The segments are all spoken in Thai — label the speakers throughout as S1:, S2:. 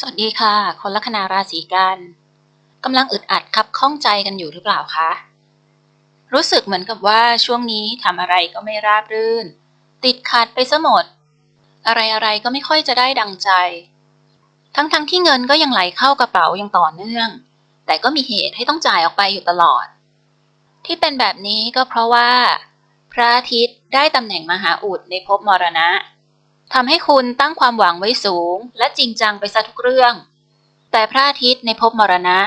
S1: สวัสดีค่ะ คนลัคนาราศีกันกำลังอึดอัดคับข้องใจกันอยู่หรือเปล่าคะ รู้สึกเหมือนกับว่าช่วงนี้ทำอะไรก็ไม่ราบรื่น ติดขัดไปซะหมด อะไรอะไรก็ไม่ค่อยจะได้ดังใจ ทั้งๆทที่เงินก็ยังไหลเข้ากระเป๋าอย่างต่อเนื่อง แต่ก็มีเหตุให้ต้องจ่ายออกไปอยู่ตลอด ที่เป็นแบบนี้ก็เพราะว่า พระอาทิตย์ได้ตำแหน่งมหาอุดในภพมรณะ ทำให้คุณตั้งความหวังไว้สูง และจริงจังไปซะทุกเรื่อง แต่พระอาทิตย์ในภพมรณะ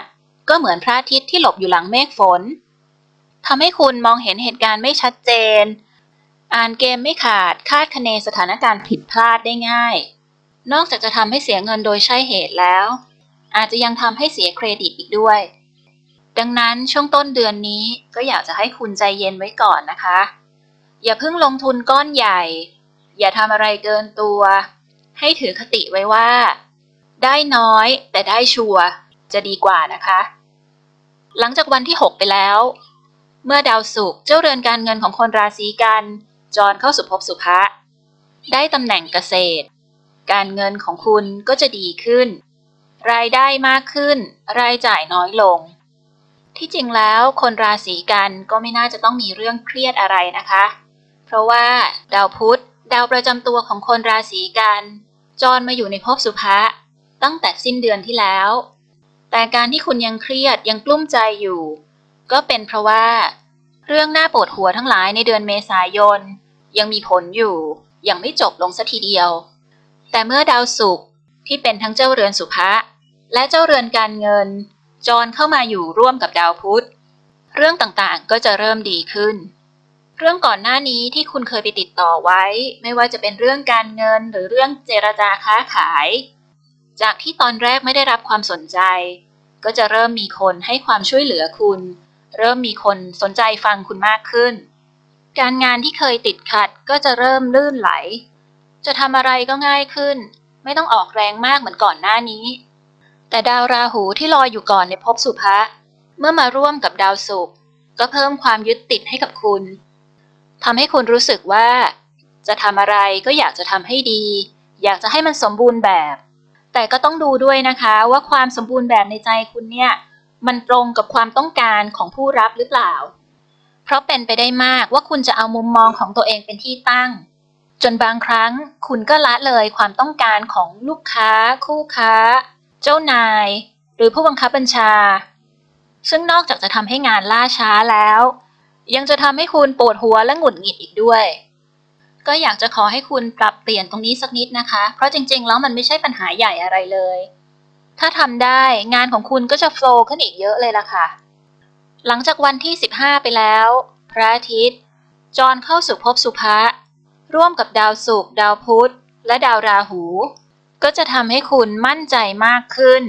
S1: ก็เหมือนพระอาทิตย์ที่หลบอยู่หลังเมฆฝนทำให้คุณมองเห็นเหตุการณ์ไม่ชัดเจน อ่านเกมไม่ขาดคาดคะเนสถานการณ์ผิดพลาดได้ง่าย นอกจากจะทำให้เสียเงินโดยใช่เหตุแล้ว อาจจะยังทำให้เสียเครดิตอีกด้วย ดังนั้นช่วงต้นเดือนนี้ก็อยากจะให้คุณใจเย็นไว้ก่อนนะคะ อย่าเพิ่งลงทุนก้อนใหญ่ อย่าทำอะไรเกินตัว ให้ถือคติไว้ว่า ได้น้อยแต่ได้ชัวร์จะดีกว่านะคะ หลังจากวันที่ 6 ไปแล้ว เมื่อดาวศุกร์เจ้าเรือนการเงินของคนราศีกันจรเข้าสู่ภพสุภะได้ตำแหน่งเกษตร การเงินของคุณก็จะดีขึ้น รายได้มากขึ้น รายจ่ายน้อยลง ที่จริงแล้วคนราศีกันก็ไม่น่าจะต้องมีเรื่องเครียดอะไรนะคะ เพราะว่าดาวพุธ ดาวประจำตัวของคนราศีกันจรมาอยู่ในภพสุภะตั้งแต่สิ้นเดือนที่แล้ว แต่การที่คุณยังเครียดยังกลุ้มใจอยู่ ก็เป็นเพราะว่า เรื่องหน้าปวดหัวทั้งหลายในเดือนเมษายน ยังมีผลอยู่ ยังไม่จบลงสัทีเดียว แต่เมื่อดาวศุกร์ที่เป็นทั้งเจ้าเรือนสุภะและเจ้าเรือนการเงิน จรเข้ามาอยู่ร่วมกับดาวพุธ เรื่องต่างๆก็จะเริ่มดีขึ้น เรื่องก่อนหน้านี้ที่คุณเคยไปติดต่อไว้ ไม่ว่าจะเป็นเรื่องการเงินหรือเรื่องเจรจาค้าขาย จากที่ตอนแรกไม่ได้รับความสนใจ ก็จะเริ่มมีคนให้ความช่วยเหลือคุณ เริ่มมีคนสนใจฟังคุณมากขึ้น การงานที่เคยติดขัดก็จะเริ่มลื่นไหล จะทำอะไรก็ง่ายขึ้น ไม่ต้องออกแรงมากเหมือนก่อนหน้านี้ แต่ดาวราหูที่ลอยอยู่ก่อนในภพสุภะเมื่อมาร่วมกับดาวศุกร์ก็เพิ่มความยึดติดให้กับคุณ ทำให้คุณรู้สึกว่า จะทำอะไรก็อยากจะทำให้ดี อยากจะให้มันสมบูรณ์แบบ แต่ก็ต้องดูด้วยนะคะว่าความสมบูรณ์แบบในใจคุณเนี่ย มันตรงกับความต้องการของผู้รับหรือเปล่า เพราะเป็นไปได้มากว่าคุณจะเอามุมมองของตัวเองเป็นที่ตั้ง จนบางครั้งคุณก็ละเลยความต้องการของลูกค้า คู่ค้า เจ้านาย หรือผู้บังคับบัญชา ซึ่งนอกจากจะทำให้งานล่าช้าแล้ว ยังจะทำให้คุณปวดหัวและหงุดหงิดอีกด้วย ก็อยากจะขอให้คุณปรับเปลี่ยนตรงนี้สักนิดนะคะ เพราะจริง ๆ แล้วมันไม่ใช่ปัญหาใหญ่อะไรเลย ถ้าทำได้งานของคุณก็จะโฟล์ขึ้นอีกเยอะเลยล่ะค่ะ หลังจากวันที่ 15 ไปแล้ว พระอาทิตย์ จรเข้าสู่ภพสุภะร่วมกับดาวศุกร์ดาวพุธ และดาวราหู ก็จะทำให้คุณมั่นใจมากขึ้น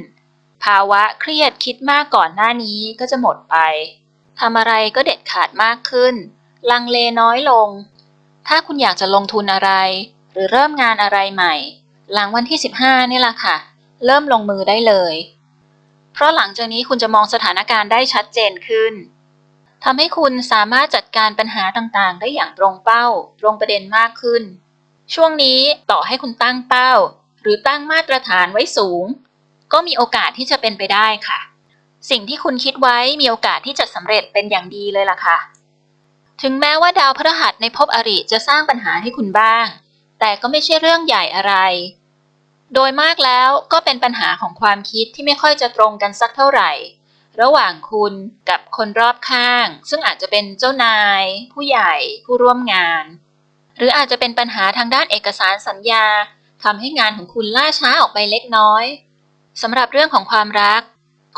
S1: ภาวะเครียดคิดมากก่อนหน้านี้ก็จะหมดไป ทำอะไรก็เด็ดขาดมากขึ้น ลังเลน้อยลง ถ้าคุณอยากจะลงทุนอะไร หรือเริ่มงานอะไรใหม่ หลังวันที่ 15 นี่แหละค่ะ เริ่มลงมือได้เลย เพราะหลังจากนี้คุณจะมองสถานการณ์ได้ชัดเจนขึ้นทำให้คุณสามารถจัดการปัญหาต่างๆ ได้อย่างตรงเป้า ตรงประเด็นมากขึ้น ช่วงนี้ต่อให้คุณตั้งเป้า หรือตั้งมาตรฐานไว้สูง ก็มีโอกาสที่จะเป็นไปได้ค่ะ สิ่งที่คุณคิดไว้มีโอกาสที่จะสำเร็จเป็นอย่างดีเลยล่ะค่ะ ถึงแม้ว่าดาวพฤหัสในภพอริจะสร้างปัญหาให้คุณบ้าง แต่ก็ไม่ใช่เรื่องใหญ่อะไร โดยมากแล้วก็เป็นปัญหาของความคิดที่ไม่ค่อยจะตรงกันสักเท่าไหร่ ระหว่างคุณกับคนรอบข้าง ซึ่งอาจจะเป็นเจ้านาย ผู้ใหญ่ผู้ร่วมงาน หรืออาจจะเป็นปัญหาทางด้านเอกสารสัญญาทำให้งานของคุณล่าช้าออกไปเล็กน้อยสำหรับเรื่องของความรัก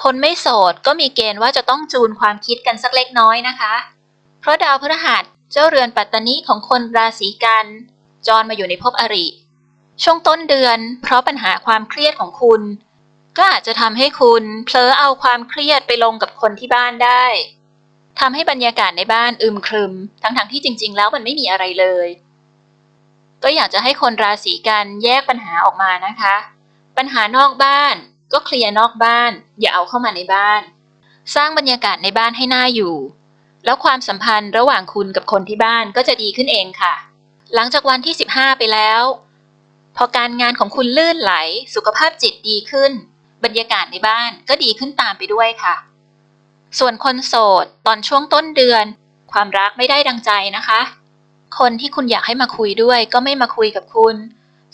S1: คนไม่โสดก็มีเกณฑ์ว่าจะต้องจูนความคิดกันสักเล็กน้อยนะคะ เพราะดาวพฤหัสเจ้าเรือนปัตตานีของคนราศีกันจรมาอยู่ในภพอริ ช่วงต้นเดือน เพราะปัญหาความเครียดของคุณ ก็อาจจะทำให้คุณเผลอเอาความเครียดไปลงกับคนที่บ้านได้ทำให้บรรยากาศในบ้านอึมครึม ทั้งๆที่จริง ๆ แล้วมันไม่มีอะไรเลย ก็อยากจะให้คนราศีกันแยกปัญหาออกมานะคะ ปัญหานอกบ้าน ก็เคลียร์นอกบ้าน อย่าเอาเข้ามาในบ้าน สร้างบรรยากาศในบ้านให้น่าอยู่ แล้วความสัมพันธ์ระหว่างคุณกับคนที่บ้านก็จะดีขึ้นเองค่ะ หลังจากวันที่ 15 ไปแล้ว พอการงานของคุณลื่นไหล สุขภาพจิตดีขึ้น บรรยากาศในบ้านก็ดีขึ้นตามไปด้วยค่ะ ส่วนคนโสดตอนช่วงต้นเดือน ความรักไม่ได้ดังใจนะคะ คนที่คุณอยากให้มาคุยด้วย ก็ไม่มาคุยกับคุณ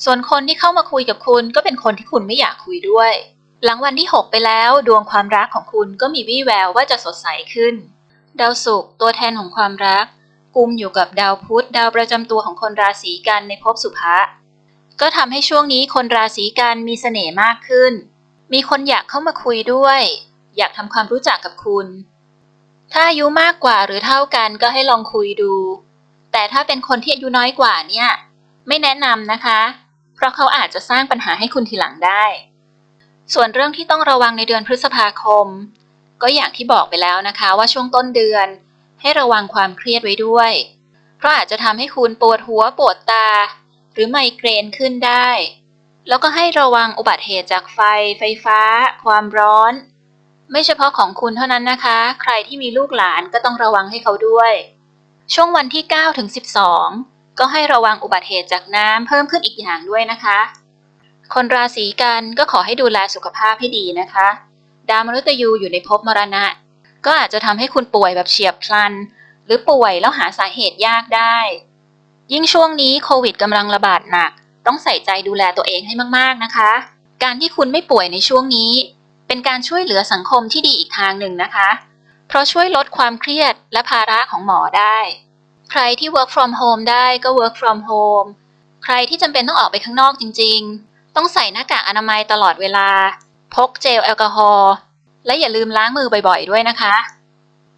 S1: ส่วนคนที่เข้ามาคุยกับคุณก็เป็นคนที่คุณไม่อยากคุยด้วย หลังวันที่ 6 ไปแล้ว ดวงความรักของคุณก็มีวี่แววว่าจะสดใสขึ้น ดาวศุกร์ตัวแทนของความรักกุมอยู่กับดาวพุธดาวประจำตัวของคนราศีกันในภพสุภะก็ทำให้ช่วงนี้คนราศีกันมีเสน่ห์มากขึ้น มีคนอยากเข้ามาคุยด้วย อยากทำความรู้จักกับคุณ ถ้าอายุมากกว่าหรือเท่ากันก็ให้ลองคุยดู แต่ถ้าเป็นคนที่อายุน้อยกว่าเนี่ย ไม่แนะนำนะคะ เพราะเขาอาจจะสร้างปัญหาให้คุณทีหลังได้ ส่วนเรื่องที่ต้องระวังในเดือนพฤษภาคม ก็อย่างที่บอกไปแล้วนะคะว่าช่วงต้นเดือน ให้ระวังความเครียดไว้ด้วย เพราะอาจจะทำให้คุณปวดหัวปวดตา หรือไมเกรนขึ้นได้ แล้วก็ให้ระวังอุบัติเหตุจากไฟ ไฟฟ้า ความร้อน ไม่เฉพาะของคุณเท่านั้นนะคะ ใครที่มีลูกหลานก็ต้องระวังให้เขาด้วย ช่วงวันที่9ถึง12 ก็ให้ระวังอุบัติเหตุจากน้ำเพิ่มขึ้นอีกอย่างด้วยนะคะ คนราศีกันก็ขอให้ดูแลสุขภาพให้ดีนะคะ ดาวมฤตยูอยู่ในภพมรณะ ก็อาจจะทำให้คุณป่วยแบบเฉียบพลัน หรือป่วยแล้วหาสาเหตุยากได้ ยิ่งช่วงนี้โควิดกำลังระบาดหนัก ต้องใส่ใจดูแลตัวเองให้มากๆนะคะ การที่คุณไม่ป่วยในช่วงนี้ เป็นการช่วยเหลือสังคมที่ดีอีกทางหนึ่งนะคะ เพราะช่วยลดความเครียดและภาระของหมอได้ ใครที่ work from home ได้ก็ work from home ใครที่จำเป็นต้องออกไปข้างนอกจริง ๆ ต้องใส่หน้ากากอนามัยตลอดเวลา พกเจลแอลกอฮอล์และอย่าลืมล้างมือบ่อยๆ ด้วยนะคะ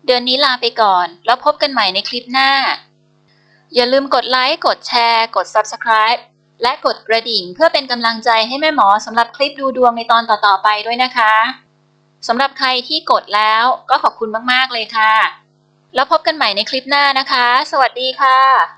S1: เดือนนี้ลาไปก่อน แล้วพบกันใหม่ในคลิปหน้า อย่าลืมกดไลค์ กดแชร์ กด Subscribe และกดกระดิ่งเพื่อเป็นกำลังใจให้แม่หมอสำหรับคลิปดูดวงในตอนต่อๆไปด้วยนะคะสำหรับใครที่กดแล้วก็ขอบคุณมากๆเลยค่ะ แล้วพบกันใหม่ในคลิปหน้านะคะ สวัสดีค่ะ